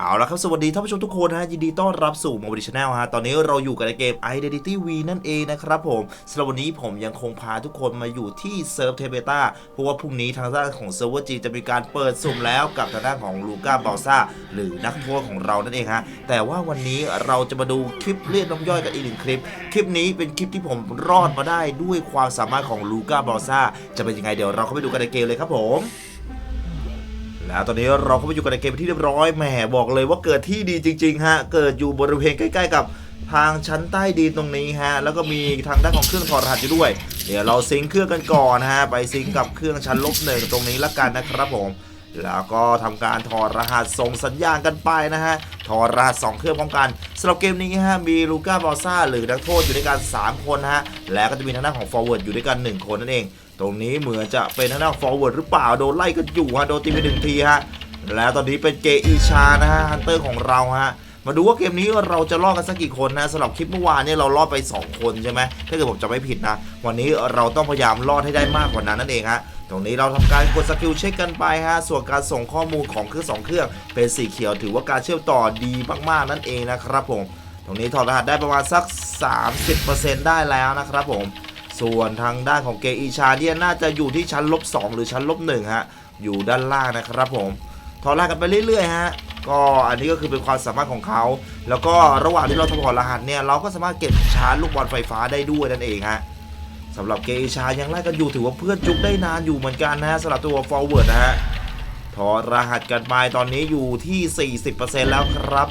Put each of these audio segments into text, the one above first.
เอาละครับสวัสดีท่านผู้ชมทุกคนนะฮะยินดีต้อนรับสู่ม o บิชแนลฮะตอนนี้เราอยู่กันในเกม Identity V นั่นเองนะครับผมสำหรับวันนี้ผมยังคงพาทุกคนมาอยู่ที่เซิร์ฟเทเบตาเพราะว่าพรุ่งนี้ทางด้านของเซิร์ฟเวอร์จีจะมีการเปิดสุ่มแล้วกับทางด้านของลูก้าเบลซ่าหรือนักโทษของเรานั่นเองฮะแต่ว่าวันนี้เราจะมาดูคลิปเรียกน้ำย่อยกันอีกหนึ่งคลิป คลิปนี้เป็นคลิปที่ผมรอดมาได้ด้วยความสามารถของลูก้าเบลซ่าจะเป็นยังไงเดี๋ยวเราเข้าไปดูกันในเกมเลยครับผม แล้วตอนนี้เราเข้าไปอยู่กันในเกมที่เรียบร้อยแหมบอกเลยว่าเกิดที่ดีจริงๆฮะเกิดอยู่บริเวณใกล้ ๆ กับทางชั้นใต้ดินตรงนี้ฮะแล้วก็มีทางด้านของเครื่องถอดรหัสอยู่ด้วย เดี๋ยวเราซิงเครื่องกันก่อนฮะไปซิงกับเครื่องชั้นลบหนึ่งตรงนี้ละกันนะครับผมแล้วก็ทำการถอดรหัสส่งสัญญาณกันไปนะฮะถอดรหัสสองเครื่องพร้อมกันสำหรับเกมนี้ฮะมีลูก้าบอซ่าหรือนักโทษอยู่ด้วยกันสามคนฮะแล้วก็จะมีทางด้านของฟอร์เวิร์ดอยู่ด้วยกันหนึ่งคนนั่นเอง ตรงนี้เหมือนจะเป็นทางด้านฟอร์เวิร์ดหรือเปล่าโดนไล่กันอยู่ฮะโดนตีไปหนึ่งทีฮะแล้วตอนนี้เป็นเกอีชานะฮะฮันเตอร์ของเราฮะมาดูว่าเกมนี้เราจะรอดกันสักกี่คนนะสำหรับคลิปเมื่อวานเนี่ยเรารอดไป 2 คนใช่ไหมถ้าเกิดผมจำไม่ผิดนะ วันนี้เราต้องพยายามรอดให้ได้มากกว่านั้นนั่นเองฮะตรงนี้เราทำการกดสกิลเช็คกันไปฮะส่วนการส่งข้อมูลของเครื่องสองเครื่อง เป็นสีเขียวถือว่าการเชื่อมต่อดีมากๆนั่นเองนะครับผม ตรงนี้ถอดรหัสได้ประมาณสัก 30%ได้แล้วนะครับผม ส่วนทางด้านของเกอีชาเนี่ยน่าจะอยู่ที่ชั้นลบ2หรือชั้นลบ1ฮะอยู่ด้านล่างนะครับผมถอดรหัสกันไปเรื่อยๆฮะก็อันนี้ก็คือเป็นความสามารถของเขา แล้วก็ระหว่างที่เราถอดรหัสเนี่ยเราก็สามารถเก็บชาร์จลูกบอลไฟฟ้าได้ด้วยนั่นเองฮะสำหรับเกอิชายังไล่กันอยู่ถือว่าเพื่อนจุกได้นานอยู่เหมือนกันนะฮะสำหรับตัว forward นะฮะถอดรหัสกันไปตอนนี้อยู่ที่ 40%แล้วครับ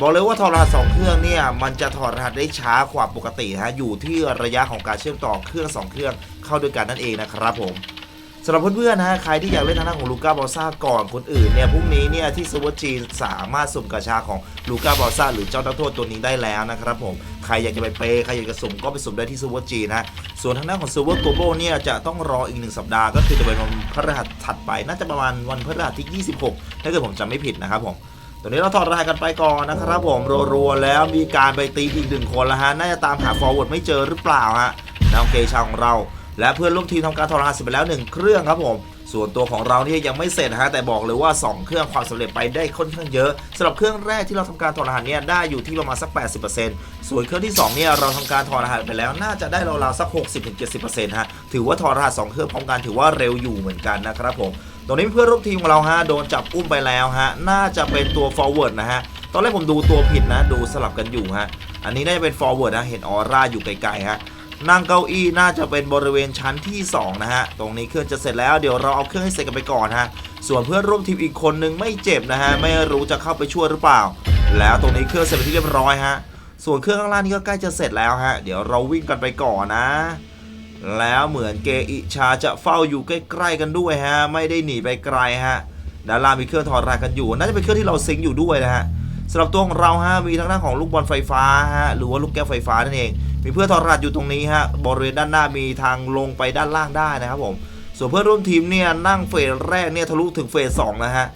บอกเลยว่าถอดรหัสสองเครื่องเนี่ยมันจะถอดรหัสได้ช้ากว่าปกติฮะอยู่ที่ระยะของการเชื่อมต่อเครื่องสองเครื่องเข้าด้วยกันนั่นเองนะครับผมสำหรับเพื่อนๆนะฮะใครที่อยากเล่นทางด้านของลูก้าบอลซ่าก่อนคนอื่นเนี่ยพรุ่งนี้เนี่ยที่ซูเปอร์จีนสามารถสุ่มกระชาของลูก้าบอลซ่าหรือเจ้านักโทษตัวนี้ได้แล้วนะครับผมใครอยากจะไปเปย์ใครอยากจะสุ่มก็ไปสุ่มได้ที่ซูเปอร์จีนนะส่วนทางด้านของซูเปอร์โกลบอลเนี่ยจะต้องรออีกหนึ่งสัปดาห์ก็คือจะเป็นวันพฤหัสถัดไป น่าจะประมาณวันพฤหัสที่ 26 ถ้าเกิดผมจำไม่ผิดนะครับผม ตอนนี้เราถอดรหัสกันไปก่อนนะครับผมรัวๆแล้วมีการไปตีอีกหนึ่งคนแล้วฮะน่าจะตามหาฟอร์เวิร์ดไม่เจอหรือเปล่าฮะน้องเกชาของเรา และเพื่อนร่วมทีมทำการถอดรหัสไปแล้วหนึ่งเครื่องครับผมส่วนตัวของเราที่ยยังไม่เสร็จนะฮะแต่บอกเลยว่า 2 เครื่องความสำเร็จไปได้ค่อนข้างเยอะสำหรับเครื่องแรกที่เราทำการถอดรหัสเนี่ยได้อยู่ที่ประมาณสัก 80%ส่วนเครื่องที่2เนี่ยเราทำการถอดรหัสไปแล้วน่าจะได้ราวๆสัก 60-70%ฮะถือว่าถอดรหัส2เครื่องพร้อมกันถือว่าเร็วอยู่เหมือนกันนะครับผม รงนี้เพื่อนร่วมทีมของเราฮะโดนจับอุ้มไปแล้วฮะน่าจะเป็นตัว forward นะฮะตอนแรกผมดูตัวผิดนะ ดูสลับกันอยู่ฮะอันนี้น่าจะเป็น forward นะเห็นออร่าอยู่ไกลๆฮะนั่งเก้าอี้น่าจะเป็นบริเวณชั้นที่ 2 นะฮะ ตรงนี้เครื่องจะเสร็จแล้วเดี๋ยวเราเอาเครื่องให้เสร็จกันไปก่อนฮะ ส่วนเพื่อนร่วมทีมอีกคนนึงไม่เจ็บนะฮะ ไม่รู้จะเข้าไปช่วยหรือเปล่า แล้วตรงนี้เครื่องเสร็จเป็นที่เรียบร้อยฮะ ส่วนเครื่องข้างล่างนี่ก็ใกล้จะเสร็จแล้วฮะ เดี๋ยวเราวิ่งกันไปก่อนนะ แล้วเหมือนเกอิชาจะเฝ้าอยู่ใกล้ๆกันด้วยฮะ ไม่ได้หนีไปไกลฮะด้านล่างมีเครื่องถอดรหัสกันอยู่ น่าจะเป็นเครื่องที่เราซิงค์อยู่ด้วยนะฮะสำหรับตัวของเราฮะมีทั้งด้านของลูกบอลไฟฟ้าฮะหรือว่าลูกแก้วไฟฟ้านั่นเอง มีเพื่อถอดรหัสอยู่ตรงนี้ฮะบริเวณด้านหน้ามีทางลงไปด้านล่างได้นะครับผม ส่วนเพื่อนร่วมทีมเนี่ยนั่งเฟสแรกเนี่ยทะลุถึงเฟสสองนะฮะ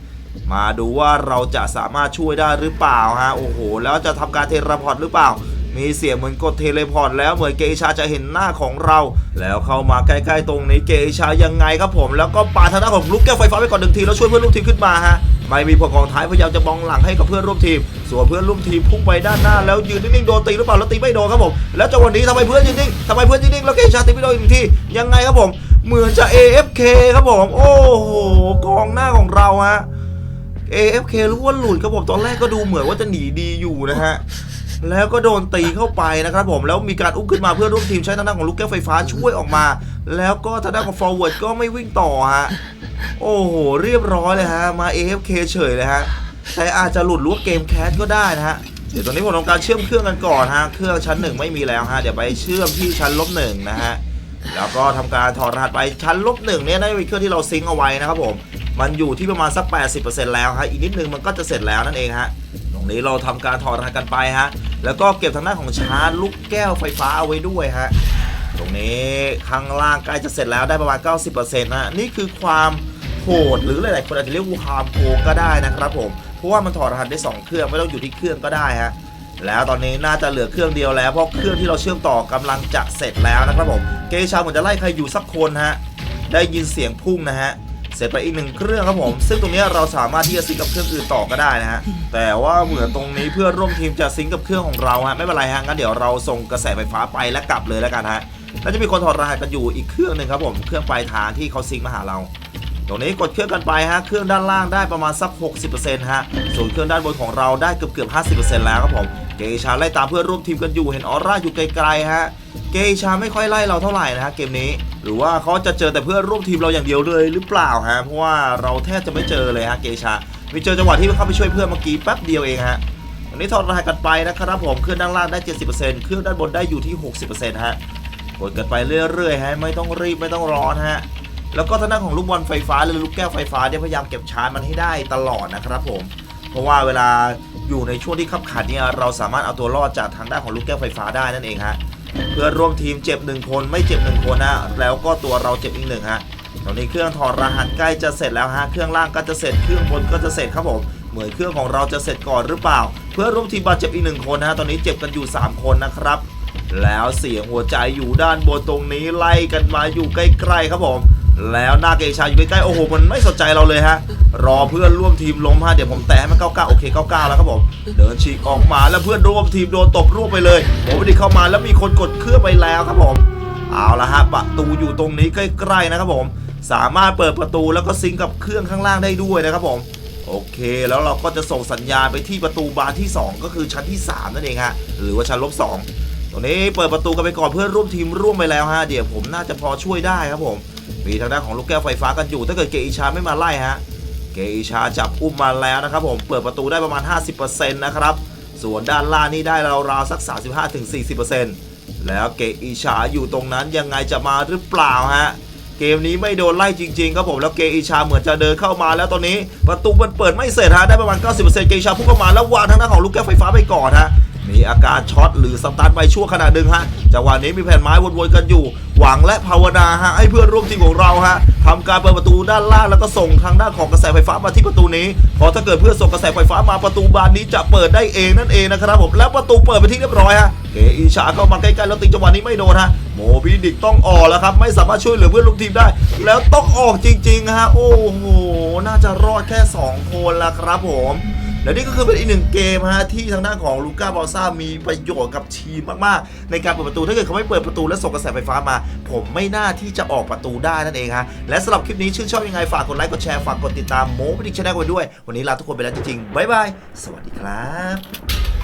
มาดูว่าเราจะสามารถช่วยได้หรือเปล่าฮะโอ้โห แล้วจะทำการเทเลพอร์ตหรือเปล่า มีเสียงเหมือนกดเทเลพอร์ตแล้วเหมือนเกอิชาจะเห็นหน้าของเรา แล้วเข้ามาใกล้ๆตรงนี้เกอิชายังไงครับผม แล้วก็ปาทางด้านของลูกแก้วไฟฟ้าไปก่อนหนึ่งทีแล้วช่วยเพื่อนร่วมทีมขึ้นมาฮะไม่มีผลกองท้ายพยายามจะมองหลังให้กับเพื่อนร่วมทีม ส่วนเพื่อนร่วมทีมพุ่งไปด้านหน้า แล้วยืนนิ่งๆโดนตีหรือเปล่าแล้วตีไม่โดนครับผม แล้วจังหวะนี้ทำไมเพื่อนยืนนิ่งทำไมเพื่อนยืนนิ่งแล้วเกชาตีไม่โดนอีกทียังไงครับผม เหมือนจะ AFK ครับผม โอ้โหกองหน้าของเราฮะ AFK รู้ว่าหลุดครับผมตอนแรกก็ดูเหมือนว่าจะหนีดีอยู่นะฮะ แล้วก็โดนตีเข้าไปนะครับผมแล้วมีการอุ้มขึ้นมาเพื่อร่วมทีมใช้ทางด้านของลูกแก้วไฟฟ้าช่วยออกมา แล้วก็ทางด้านของ forward ก็ไม่วิ่งต่อฮะโอ้โหเรียบร้อยเลยฮะมา AFK เฉยเลยฮะแต่อาจจะหลุดหรือว่าเกมแคสก็ได้นะฮะเดี๋ยวตอนนี้ผมทำการเชื่อมเครื่องกันก่อนฮะเครื่องชั้นหนึ่งไม่มีแล้วฮะเดี๋ยวไปเชื่อมที่ชั้นลบหนึ่งนะฮะแล้วก็ทำการถอดรหัสไปชั้นลบหนึ่งเนี่ยน่าจะเป็นเครื่องที่เราซิงค์เอาไว้นะครับผมมันอยู่ที่ประมาณสัก 80%แล้วฮะอีกนิดนึงมันก็จะเสร็จแล้วนั่นเองฮะ นี้เราทำการถอดรหัสกันไปฮะ แล้วก็เก็บทางด้านของชาร์จลูกแก้วไฟฟ้าเอาไว้ด้วยฮะ ตรงนี้ข้างล่างใกล้จะเสร็จแล้วได้ประมาณ 90%นะฮะนี่คือความโหดหรือหลายๆคนอาจจะเรียกว่าความโกงก็ได้นะครับผม เพราะว่ามันถอดรหัสได้ 2 เครื่องไม่ต้องอยู่ที่เครื่องก็ได้ฮะแล้วตอนนี้น่าจะเหลือเครื่องเดียวแล้วเพราะเครื่องที่เราเชื่อมต่อกำลังจะเสร็จแล้วนะครับผม เกชาเหมือนจะไล่ใครอยู่สักคนฮะ ได้ยินเสียงพุ่งนะฮะ เสร็จไปอีกหนึ่งเครื่องครับผม ซึ่งตรงนี้เราสามารถที่จะซิงกับเครื่องอื่นต่อก็ได้นะฮะแต่ว่าเหมือนตรงนี้เพื่อนร่วมทีมจะซิงกับเครื่องของเราฮะไม่เป็นไรฮะงั้นเดี๋ยวเราส่งกระแสไฟฟ้าไปและกลับเลยแล้วกันฮะแล้วจะมีคนถอดรหัสกันอยู่อีกเครื่องหนึ่งครับผมเครื่องปลายทางที่เขาซิงมาหาเราตรงนี้กดเครื่องกันไปฮะ เครื่องด้านล่างได้ประมาณสัก 60%ฮะ ส่วนเครื่องด้านบนของเราได้เกือบเกือบ 50%แล้วครับผม เกชาไล่ตามเพื่อนร่วมทีมกันอยู่เห็นออร่าอยู่ไกลๆฮะ เกชาไม่ค่อยไล่เราเท่าไหร่นะฮะเกมนี้ หรือว่าเขาจะเจอแต่เพื่อนร่วมทีมเราอย่างเดียวเลยหรือเปล่าฮะเพราะว่าเราแทบจะไม่เจอเลยฮะเกชามีเจอจังหวะที่เข้าไปช่วยเพื่อนเมื่อกี้แป๊บเดียวเองฮะอันนี้ถอดรหัสกันไปนะครับผมเครื่องด้านล่างได้ 70%เครื่องด้านบนได้อยู่ที่ 60%ฮะกดกันไปเรื่อยๆฮะไม่ต้องรีบไม่ต้องร้อนฮะแล้วก็ทางด้านของลูกบอลไฟฟ้าหรือลูกแก้วไฟฟ้าเนี่ยพยายามเก็บชาร์จมันให้ได้ตลอดนะครับผม เพราะว่าเวลา อยู่ในช่วงที่ขับขันเนี่ยเราสามารถเอาตัวรอดจากทางด้านของลูกแก้วไฟฟ้าได้นั่นเองฮะเพื่อนร่วมทีมเจ็บหนึ่งคนไม่เจ็บหนึ่งคนนะแล้วก็ตัวเราเจ็บอีกหนึ่งฮะตอนนี้เครื่องถอดรหัสใกล้จะเสร็จแล้วฮะเครื่องล่างก็จะเสร็จเครื่องบนก็จะเสร็จครับผมเหมือนเครื่องของเราจะเสร็จก่อนหรือเปล่า เพื่อนร่วมทีมบาดเจ็บอีกหนึ่งคนนะฮะตอนนี้เจ็บกันอยู่ 3 คนนะครับแล้วเสียงหัวใจอยู่ด้านบนตรงนี้ไล่กันมาอยู่ใกล้ๆครับผม แล้วหน้าเกชาอยู่ใกล้ๆโอ้โหมันไม่สนใจเราเลยฮะ รอเพื่อนร่วมทีมล้มฮะเดี๋ยวผมแตะให้มัน99โอเค99แล้วครับผมเดินฉีกออกมาแล้วเพื่อนร่วมทีมโดนตบร่วงไปเลยโอ้ดีเข้ามาแล้วมีคนกดเครื่องไปแล้วครับผมเอาละฮะประตูอยู่ตรงนี้ใกล้ๆนะครับผม สามารถเปิดประตูแล้วก็ซิงกับเครื่องข้างล่างได้ด้วยนะครับผมโอเค แล้วเราก็จะส่งสัญญาณไปที่ประตูบานที่ 2 ก็คือชั้นที่ 3 นั่นเองฮะหรือว่าชั้นลบ2ตรงนี้เปิดประตูกันไปก่อนเพื่อนร่วมทีมร่วมไปแล้วฮะเดี๋ยวผมน่าจะพอช่วยได้ครับผม มีทางด้านของลูกแก้วไฟฟ้ากันอยู่ ถ้าเกิดเกอิชาไม่มาไล่ฮะ เกอิชาจับอุ้มมาแล้วนะครับผม เปิดประตูได้ประมาณ 50%นะครับ ส่วนด้านล่างนี่ได้ราวๆสัก 35-40%แล้วเกอิชาอยู่ตรงนั้นยังไงจะมาหรือเปล่าฮะ เกมนี้ไม่โดนไล่จริงๆครับผมแล้วเกอิชาเหมือนจะเดินเข้ามาแล้วตอนนี้ประตูมันเปิดไม่เสร็จฮะ ได้ประมาณ 90%เกอิชาพุ่งเข้ามาแล้ววางทางด้านของลูกแก้วไฟฟ้าไปก่อนฮะ มีอาการช็อตหรือสตาร์ทไปชั่วขณะหนึ่งฮะจังหวะนี้มีแผ่นไม้วนๆกันอยู่ หวังและภาวนาฮะให้เพื่อนร่วมทีมของเราฮะทำการเปิดประตูด้านล่างแล้วก็ส่งทางด้านของกระแสไฟฟ้ามาที่ประตูนี้พอถ้าเกิดเพื่อนส่งกระแสไฟฟ้ามาประตูบานนี้จะเปิดได้เองนั่นเองนะครับผมแล้วประตูเปิดไปที่เรียบร้อยฮะเกอิชาเข้ามาใกล้ๆแล้วติงจังหวะนี้ไม่โดนฮะโมบิดิกต้องออกแล้วครับไม่สามารถช่วยเหลือเพื่อนร่วมทีมได้ แล้วต้องออกจริงๆฮะโอ้โหน่าจะรอดแค่ 2 คนละครับผม และนี่ก็คือเป็นอีกหนึ่งเกมฮะที่ทางด้านของลูก้าบอลซ่ามีประโยชน์กับทีมมากๆ ในการเปิดประตูถ้าเกิดเขาไม่เปิดประตูและส่งกระแสไฟฟ้ามา ผมไม่น่าที่จะออกประตูได้นั่นเองฮะและสำหรับคลิปนี้ชื่นชอบยังไงฝากกดไลค์กดแชร์ฝากกดติดตามโมบิดิชแนลไว้ด้วย วันนี้ลาทุกคนไปแล้วจริงๆบ๊ายบายสวัสดีครับ